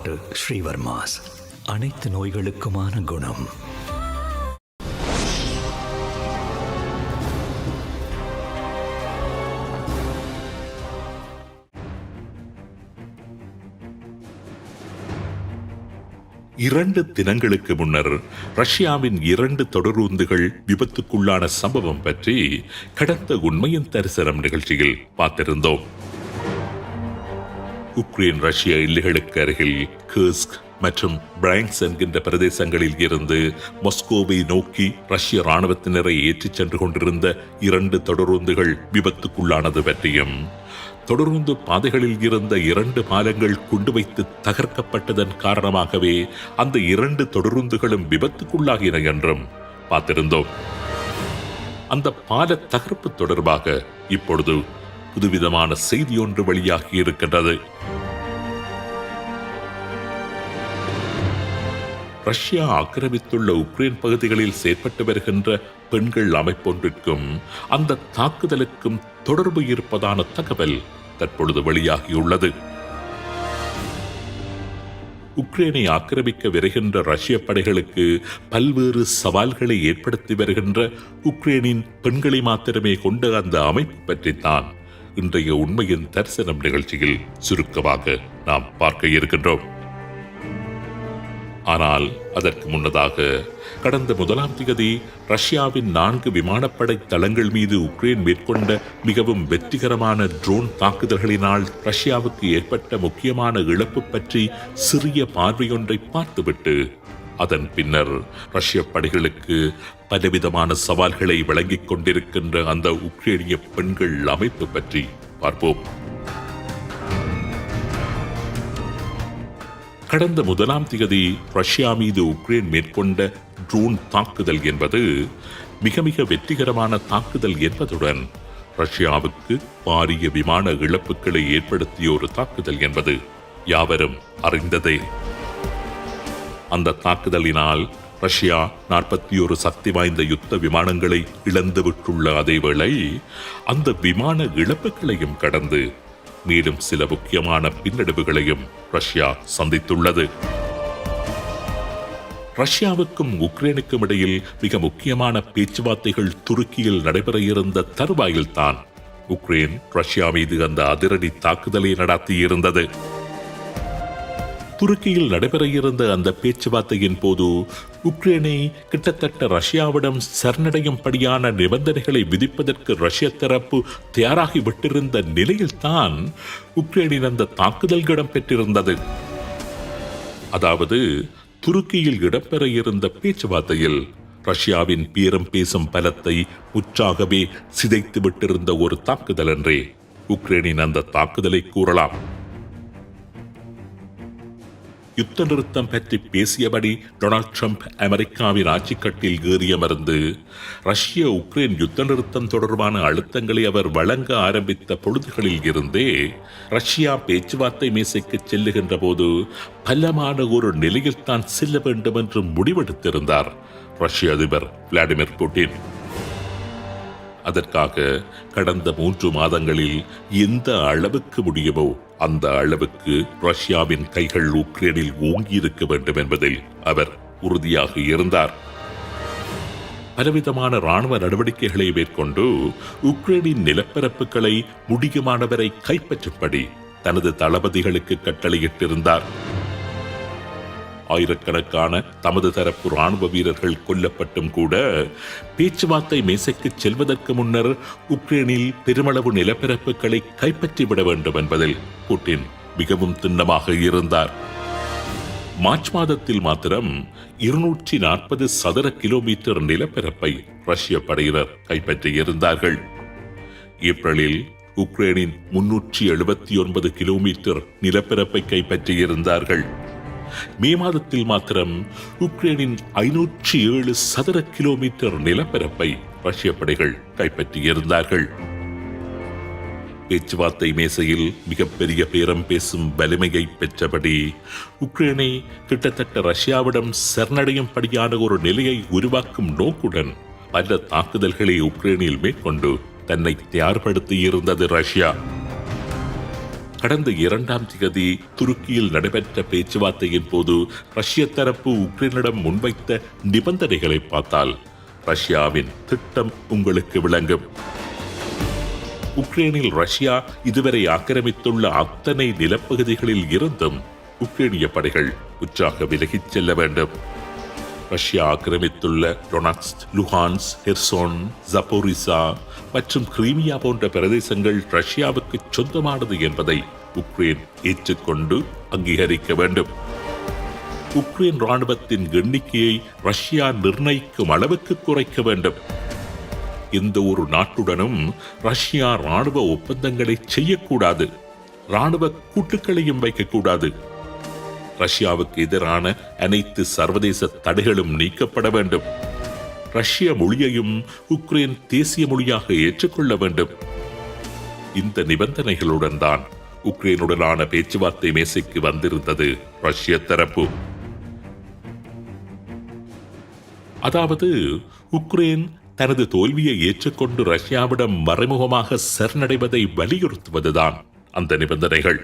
Doctor Srivarma's. அனைத்து நோய்களுக்குமான குணம். இரண்டு தினங்களுக்கு முன்னர் ரஷ்யாவின் இரண்டு தொடரூந்துகள் விபத்துக்குள்ளான சம்பவம் பற்றி கடந்த உண்மையின் தரிசனம் நிகழ்ச்சியில் பார்த்திருந்தோம். உக்ரைன் ரஷ்ய எல்லைகளுக்கு அருகில் கர்ஸ்க் மற்றும் பிராங்க்ஸ் என்கின்ற பிரதேசங்களில் இருந்து மஸ்கோவை நோக்கி ரஷ்ய இராணுவத்தினரை ஏற்றிச் சென்று கொண்டிருந்த இரண்டு தொடருந்துகள் விபத்துக்குள்ளானது பற்றியும் தொடருந்து பாதைகளில் இருந்த இரண்டு பாலங்கள் குண்டு வைத்து தகர்க்கப்பட்டதன் காரணமாகவே அந்த இரண்டு தொடருந்துகளும் விபத்துக்குள்ளாகின என்றும் பார்த்திருந்தோம். அந்த பால தகர்ப்பு தொடர்பாக இப்பொழுது புதுவிதமான செய்தி ஒன்று வெளியாகி இருக்கின்றது. ரஷ்யா ஆக்கிரமித்துள்ள உக்ரைன் பகுதிகளில் செயற்பட்டு வருகின்ற பெண்கள் அமைப்பொன்றிற்கும் அந்த தாக்குதலுக்கும் தொடர்பு இருப்பதான தகவல் தற்பொழுது வெளியாகியுள்ளது. உக்ரைனை ஆக்கிரமிக்க வருகின்ற ரஷ்ய படைகளுக்கு பல்வேறு சவால்களை ஏற்படுத்தி வருகின்ற உக்ரைனின் பெண்களை மாத்திரமே கொண்ட அந்த அமைப்பு பற்றித்தான் இன்றைய உண்மையின் தரிசனம் நிகழ்ச்சியில் சுருக்கமாக நாம் பார்க்க இருக்கின்றோம். ஆனால் அதற்கு முன்னதாக கடந்த முதலாம் திகதி ரஷ்யாவின் நான்கு விமானப்படை தளங்கள் மீது உக்ரைன் மேற்கொண்ட மிகவும் வெற்றிகரமான ட்ரோன் தாக்குதல்களினால் ரஷ்யாவுக்கு ஏற்பட்ட முக்கியமான இழப்பு பற்றி சிறிய பார்வையொன்றை பார்த்துவிட்டு அதன் பின்னர் ரஷ்ய படைகளுக்கு பலவிதமான சவால்களை வழங்கிக் கொண்டிருக்கின்ற அந்த உக்ரேனிய பெண்கள் அமைப்பு பற்றி பார்ப்போம். கடந்த முதலாம் திகதி ரஷ்யா மீது உக்ரைன் மேற்கொண்ட ட்ரோன் தாக்குதல் என்பது மிக மிக வெற்றிகரமான தாக்குதல் என்பதுடன் ரஷ்யாவுக்கு பாரிய விமான இழப்புகளை ஏற்படுத்திய ஒரு தாக்குதல் என்பது யாவரும் அறிந்ததே. அந்த தாக்குதலினால் ரஷ்யா நாற்பத்தி ஒரு சக்தி வாய்ந்த யுத்த விமானங்களை இழந்துவிட்டுள்ள அதேவேளை அந்த விமான இழப்புகளையும் கடந்து மேலும் சில முக்கியமான பின்னடைவுகளையும் ரஷ்யா சந்தித்துள்ளது. ரஷ்யாவுக்கும் உக்ரைனுக்கும் இடையில் மிக முக்கியமான பேச்சுவார்த்தைகள் துருக்கியில் நடைபெற இருந்த தருவாயில்தான் உக்ரைன் ரஷ்யா மீது அந்த அதிரடி தாக்குதலை நடத்தியிருந்தது. துருக்கியில் நடைபெற இருந்த அந்த பேச்சுவார்த்தையின் போது உக்ரைனை கிட்டத்தட்ட ரஷ்யாவிடம் சரணடையும்படியான நிபந்தனைகளை விதிப்பதற்கு ரஷ்ய தரப்பு தயாராகி விட்டிருந்த நிலையில்தான் உக்ரைனின் அந்த தாக்குதல் இடம்பெற்றிருந்தது. அதாவது துருக்கியில் இடம்பெற இருந்த பேச்சுவார்த்தையில் ரஷ்யாவின் பேரம் பேசும் பலத்தை முற்றாகவே சிதைத்து விட்டிருந்த ஒரு தாக்குதல் என்றே உக்ரைனின் அந்த தாக்குதலை கூறலாம். யுத்த நிறுத்தம் பற்றி பேசியபடி டொனால்ட் ட்ரம்ப் அமெரிக்காவின் ஆட்சிக்கட்டில் ஏறியமர்ந்து ரஷ்ய உக்ரைன் யுத்த நிறுத்தம் தொடர்பான அழுத்தங்களை அவர் வழங்க ஆரம்பித்த பொழுதுகளில் இருந்தே ரஷ்யா பேச்சுவார்த்தை மேசைக்கு செல்லுகின்ற போது பலமான ஒரு நிலையில் தான் செல்ல வேண்டும் என்று முடிவெடுத்திருந்தார் ரஷ்ய அதிபர் விளாடிமிர் புட்டின் அதற்காக கடந்த மூன்று மாதங்களில் எந்த அளவுக்கு முடியுமோ அந்த அளவுக்கு ரஷ்யாவின் கைகள் உக்ரைனில் ஓங்கியிருக்க வேண்டும் என்பதில் அவர் உறுதியாக இருந்தார். பலவிதமான ராணுவ நடவடிக்கைகளை மேற்கொண்டு உக்ரைனின் நிலப்பரப்புகளை முடியுமானவரை கைப்பற்றும்படி தனது தளபதிகளுக்கு கட்டளையிட்டிருந்தார். ஆயிரக்கணக்கான தமது தரப்பு ராணுவ வீரர்கள் கொல்லப்பட்டும் கூட பேச்சுவார்த்தை மேசைக்கு செல்வதற்கு முன்னர் உக்ரைனில் பெருமளவு நிலப்பரப்புகளை கைப்பற்றிவிட வேண்டும் என்பதில் புட்டின் மிகவும் திண்ணமாக இருந்தார். மார்ச் மாதத்தில் மாத்திரம் இருநூற்றி நாற்பது சதுர கிலோமீட்டர் நிலப்பரப்பை ரஷ்ய படையினர் கைப்பற்றியிருந்தார்கள் ஏப்ரலில் உக்ரைனின் முன்னூற்றி எழுபத்தி ஒன்பது கிலோமீட்டர் நிலப்பரப்பை கைப்பற்றியிருந்தார்கள் மே மாதத்தில் மாத்திரம் உக்ரைனின் ஐநூற்றி ஏழு சதுர கிலோமீட்டர் நிலப்பரப்பை ரஷ்ய படைகள் கைப்பற்றியிருந்தார்கள். பேச்சுவார்த்தை மேசையில் மிகப்பெரிய பேரம் பேசும் வலிமையை பெற்றபடி உக்ரைனை கிட்டத்தட்ட ரஷ்யாவிடம் சரணடையும்படியான ஒரு நிலையை உருவாக்கும் நோக்குடன் பல தாக்குதல்களை உக்ரைனில் மேற்கொண்டு தன்னை தயார்படுத்தியிருந்தது ரஷ்யா. கடந்த இரண்டாம் திகதி துருக்கியில் நடைபெற்ற பேச்சுவார்த்தையின் போது ரஷ்ய தரப்பு உக்ரைனிடம் முன்வைத்த நிபந்தனைகளை பார்த்தால் ரஷ்யாவின் திட்டம் உங்களுக்கு விளங்கும். உக்ரைனில் ரஷ்யா இதுவரை ஆக்கிரமித்துள்ள அத்தனை நிலப்பகுதிகளில் இருந்தும் உக்ரைனிய படைகள் உற்சாக விலகிச் செல்ல வேண்டும். ரஷ்யா ஆக்கிரமித்துள்ள டொனாக்ஸ்க் லுஹான்ஸ் ஹெர்சோன் ஜப்போரிசா மற்றும் கிரீமியா போன்ற பிரதேசங்கள் ரஷ்யாவுக்கு சொந்தமானது என்பதை உக்ரைன் ஏற்றுக்கொண்டு அங்கீகரிக்க வேண்டும். உக்ரைன் ராணுவத்தின் எண்ணிக்கையை ரஷ்யா நிர்ணயிக்கும் அளவுக்கு குறைக்க வேண்டும். எந்த ஒரு நாட்டுடனும் ரஷ்யா ராணுவ ஒப்பந்தங்களை செய்யக்கூடாது. ராணுவ கூட்டுக்களையும் வைக்கக்கூடாது. ரஷ்யாவுக்கு எதிரான அனைத்து சர்வதேச தடைகளும் நீக்கப்பட வேண்டும். ரஷ்ய மொழியையும் உக்ரைன் தேசிய மொழியாக ஏற்றுக்கொள்ள வேண்டும். இந்த நிபந்தனைகளுடன் தான் உக்ரைனுடனான பேச்சுவார்த்தை மேசைக்கு வந்திருந்தது ரஷ்ய தரப்பு. அதாவது உக்ரைன் தனது தோல்வியை ஏற்றுக்கொண்டு ரஷ்யாவிடம் மறைமுகமாக சரணடைவதை வலியுறுத்துவதுதான் அந்த நிபந்தனைகள்.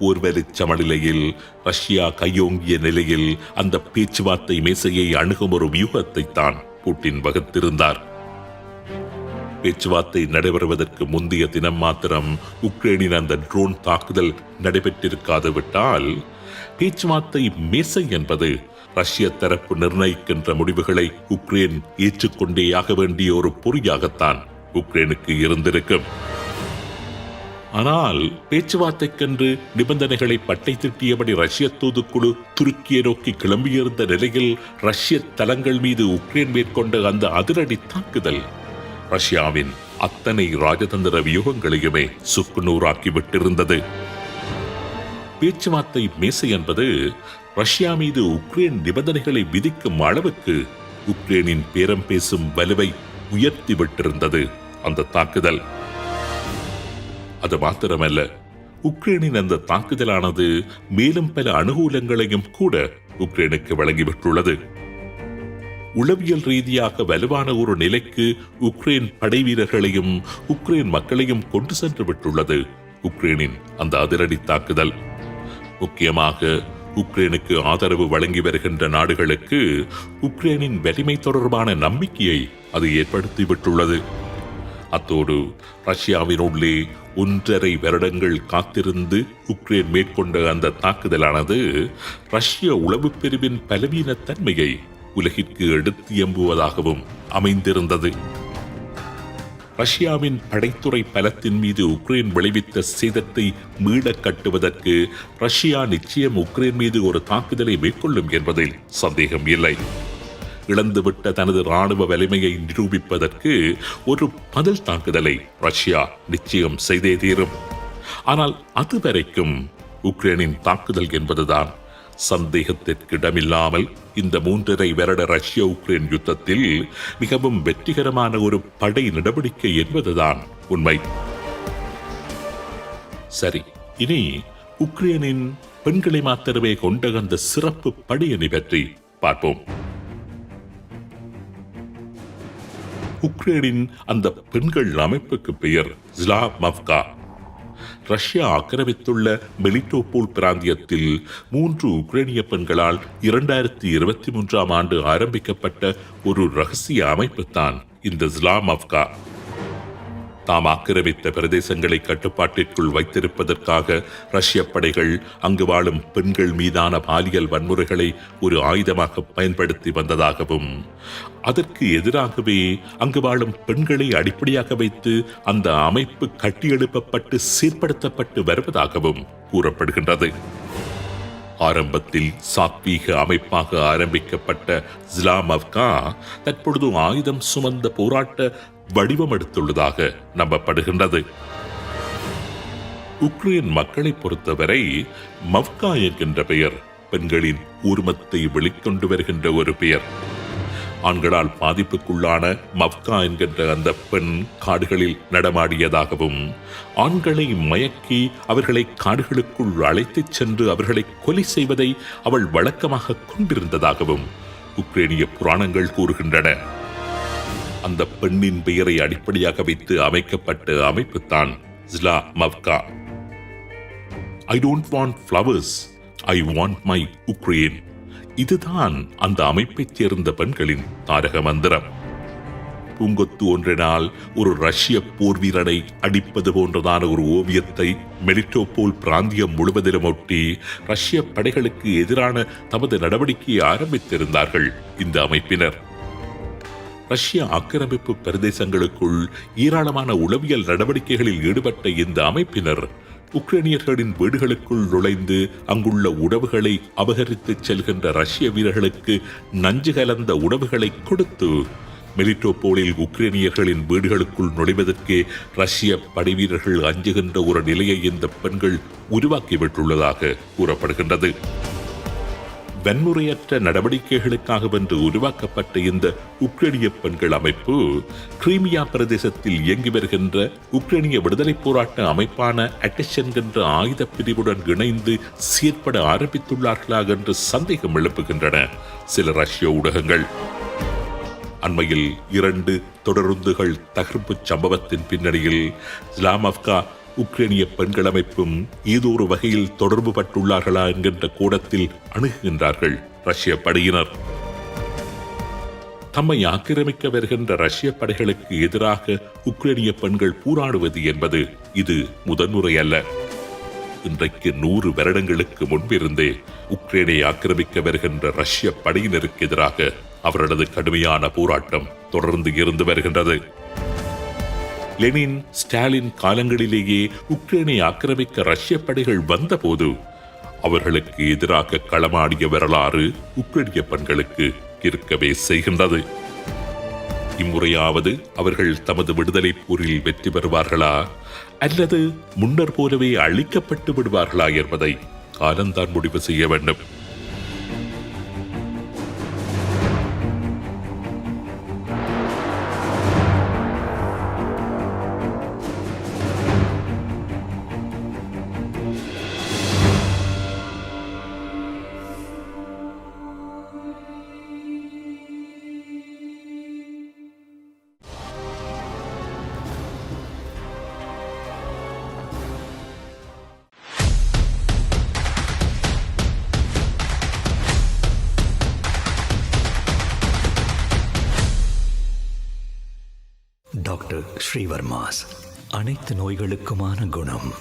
ஊர்வலிச் சமநிலையில் ரஷ்யா கையோங்கிய நிலையில் அந்த பேச்சுவார்த்தை மேசையை அணுகும் ஒரு வியூகத்தை தான் புட்டின் வகுத்திருந்தார். பேச்சுவார்த்தை நடைபெறுவதற்கு முந்தைய தினம் மாத்திரம் உக்ரைனின் அந்த ட்ரோன் தாக்குதல் நடைபெற்றிருக்காது விட்டால் பேச்சுவார்த்தை மேசை என்பது ரஷ்ய தரப்பு நிர்ணயிக்கின்ற முடிவுகளை உக்ரைன் ஏற்றுக்கொண்டேயாக வேண்டிய ஒரு பொறியாகத்தான் உக்ரைனுக்கு இருந்திருக்கும். ஆனால் பேச்சுவார்த்தைக்கென்று நிபந்தனைகளை பட்டை திட்டியபடி ரஷ்ய தூதுக்குழு துருக்கியை நோக்கி கிளம்பியிருந்த நிலையில் ரஷ்ய தளங்கள் மீது உக்ரைன் மேற்கொண்ட அந்த அதிரடி தாக்குதல் ரஷ்யாவின் அத்தனை ராஜதந்திர வியூகங்களையுமே சுக்குநூறாக்கி விட்டிருந்தது. பேச்சுவார்த்தை மேசை என்பது ரஷ்யா மீது உக்ரைன் நிபந்தனைகளை விதிக்கும் அளவுக்கு உக்ரைனின் பேரம் பேசும் வலுவை உயர்த்தி விட்டிருந்தது அந்த தாக்குதல். அது மாத்திரமல்ல உக்ரைனின் அந்த தாக்குதலானது மேலும் பல அனுகூலங்களையும் கூட உக்ரைனுக்கு வழங்கிவிட்டுள்ளது உளவியல் ரீதியாக வலுவான ஒரு நிலைக்கு உக்ரைன் படை வீரர்களையும் உக்ரைன் மக்களையும் கொண்டு சென்று விட்டுள்ளது உக்ரைனின் அந்த அதிரடி தாக்குதல். முக்கியமாக உக்ரைனுக்கு ஆதரவு வழங்கி வருகின்ற நாடுகளுக்கு உக்ரைனின் வலிமை தொடர்பான நம்பிக்கையை அது ஏற்படுத்திவிட்டுள்ளது அத்தோடு ரஷ்யாவினுள்ளே ஒன்றரை வருடங்கள் காத்திருந்து உக்ரைன் மேற்கொண்ட அந்த தாக்குதலானது ரஷ்ய உளவு பிரிவின் பலவீனத்தன்மையை உலகிற்கு எடுத்து எம்புவதாகவும் அமைந்திருந்தது. ரஷ்யாவின் படைத்துறை பலத்தின் மீது உக்ரைன் விளைவித்த சேதத்தை மீள கட்டுவதற்கு ரஷ்யா நிச்சயம் உக்ரைன் மீது ஒரு தாக்குதலை மேற்கொள்ளும் என்பதில் சந்தேகம் இல்லை. இழந்துவிட்ட தனது ராணுவ வலிமையை நிரூபிப்பதற்கு ஒரு பதில் தாக்குதலை ரஷ்யா நிச்சயம் செய்தே தீரும். ஆனால் அதுவரைக்கும் உக்ரைனின் தாக்குதல் என்பதுதான் சந்தேகத்திற்கிடமில்லாமல் இந்த மூன்றரை வருட ரஷ்ய உக்ரைன் யுத்தத்தில் மிகவும் வெற்றிகரமான ஒரு படை நடவடிக்கை என்பதுதான் உண்மை. சரி இனி உக்ரைனின் பெண்களை மாத்திரமே கொண்ட அந்த சிறப்பு படையணி பற்றி பார்ப்போம். உக்ரைனின் அந்த பெண்கள் அமைப்புக்கு பெயர் ஜிலா மவ்கா ரஷ்யா ஆக்கிரமித்துள்ள மெலிட்டோபோல் பிராந்தியத்தில் மூன்று உக்ரைனிய பெண்களால் இரண்டாயிரத்தி இருபத்தி மூன்றாம் ஆண்டு ஆரம்பிக்கப்பட்ட ஒரு ரகசிய அமைப்பு தான் இந்த ஜிலாமவ்கா தாம் ஆக்கிரமித்த பிரதேசங்களை கட்டுப்பாட்டிற்குள் வைத்திருப்பதற்காக ரஷ்ய படைகள் அங்கு வாழும் பெண்கள் மீதான பாலியல் வன்முறைகளை ஒரு ஆயுதமாக பயன்படுத்தி வந்ததாகவும் அதற்கு எதிராகவே அங்கு வாழும் பெண்களை அடிப்படையாக வைத்து அந்த அமைப்பு கட்டியெழுப்பப்பட்டு சீர்படுத்தப்பட்டு வருவதாகவும் கூறப்படுகின்றது. ஆரம்பத்தில் சாத்வீக அமைப்பாக ஆரம்பிக்கப்பட்ட ஜிலாமவ்கா தற்பொழுது ஆயுதம் சுமந்த போராட்ட வடிவம் எடுத்துள்ளதாக நம்பப்படுகின்றது. உக்ரைன் மக்களை பொறுத்தவரை மவ்கா என்கின்ற பெயர் பெண்களின் ஊர்மத்தை வெளிக்கொண்டு வருகின்ற ஒரு பெயர். ஆண்களால் பாதிப்புக்குள்ளான மவ்கா என்கின்ற அந்த பெண் காடுகளில் நடமாடியதாகவும் ஆண்களை மயக்கி அவர்களை காடுகளுக்குள் அழைத்துச் சென்று அவர்களை கொலை செய்வதை அவள் வழக்கமாக கொண்டிருந்ததாகவும் உக்ரேனிய புராணங்கள் கூறுகின்றன. அந்த பெண்ணின் பெயரை அடிப்படையாக வைத்து அமைக்கப்பட்ட அமைப்புத்தான் ஸ்லா மவ்கா I don't want flowers I want my Ukraine இதுதான் அந்த அமைப்பைச் சேர்ந்த பெண்களின் தாரக மந்திரம். பூங்கொத்து ஒன்றினால் ஒரு ரஷ்ய போர் வீரனை அடிப்பது போன்றதான ஒரு ஓவியத்தை மெலிட்டோபோல் பிராந்தியம் முழுவதிலும் ஒட்டி ரஷ்ய படைகளுக்கு எதிரான தமது நடவடிக்கையை ஆரம்பித்திருந்தார்கள் இந்த அமைப்பினர். ரஷ்ய ஆக்கிரமிப்பு பிரதேசங்களுக்குள் ஏராளமான உளவியல் நடவடிக்கைகளில் ஈடுபட்ட இந்த அமைப்பினர் உக்ரைனியர்களின் வீடுகளுக்குள் நுழைந்து அங்குள்ள உணவுகளை அபகரித்துச் செல்கின்ற ரஷ்ய வீரர்களுக்கு நஞ்சு கலந்த உணவுகளை கொடுத்து மெலிட்டோபோலில் உக்ரைனியர்களின் வீடுகளுக்குள் நுழைவதற்கே ரஷ்ய படைவீரர்கள் அஞ்சுகின்ற ஒரு நிலையை இந்த பெண்கள் உருவாக்கிவிட்டுள்ளதாக கூறப்படுகின்றது. வன்முறையற்ற நடவடிக்கைகளுக்காக வென்று உருவாக்கப்பட்ட இந்த உக்ரைனிய பெண்கள் அமைப்பு கிரீமியா பிரதேசத்தில் இயங்கி வருகின்ற உக்ரைனிய விடுதலை போராட்ட அமைப்பான அட்டெஷன் என்ற ஆயுத பிரிவுடன் இணைந்து செயற்பட ஆரம்பித்துள்ளார்களா என்று சந்தேகம் எழுப்புகின்றன. சில ரஷ்ய ஊடகங்கள் அண்மையில் இரண்டு தொடருந்துகள் தகர்ப்புச் சம்பவத்தின் பின்னணியில் ஸ்லாமப்கா உக்ரைனிய பெண்கள் அமைப்பும் ஏதோ ஒரு வகையில் தொடர்பு பட்டுள்ளார்களா என்கின்ற கோணத்தில் அணுகுகின்றார்கள் ரஷ்ய படையினர். தம்மை ஆக்கிரமிக்க வருகின்ற ரஷ்ய படைகளுக்கு எதிராக உக்ரைனிய பெண்கள் போராடுவது என்பது இது முதன்முறை அல்ல. இன்றைக்கு நூறு வருடங்களுக்கு முன்பிருந்தே உக்ரைனை ஆக்கிரமிக்க வருகின்ற ரஷ்ய படையினருக்கு எதிராக அவர்களது கடுமையான போராட்டம் தொடர்ந்து இருந்து வருகின்றது. லெனின் ஸ்டாலின் காலங்களிலேயே உக்ரைனை ஆக்கிரமிக்க ரஷ்ய படைகள் வந்தபோது அவர்களுக்கு எதிராக களமாடிய வரலாறு உக்ரைனிய பெண்களுக்கு இருக்கவே செய்கின்றது. இம்முறையாவது அவர்கள் தமது விடுதலை போரில் வெற்றி பெறுவார்களா? அல்லது முன்னர் போலவே அழிக்கப்பட்டு விடுவார்களா என்பதை காலம்தான் முடிவு செய்ய வேண்டும். ஸ்ரீவர்மாஸ். அனைத்து நோய்களுக்குமான குணம்.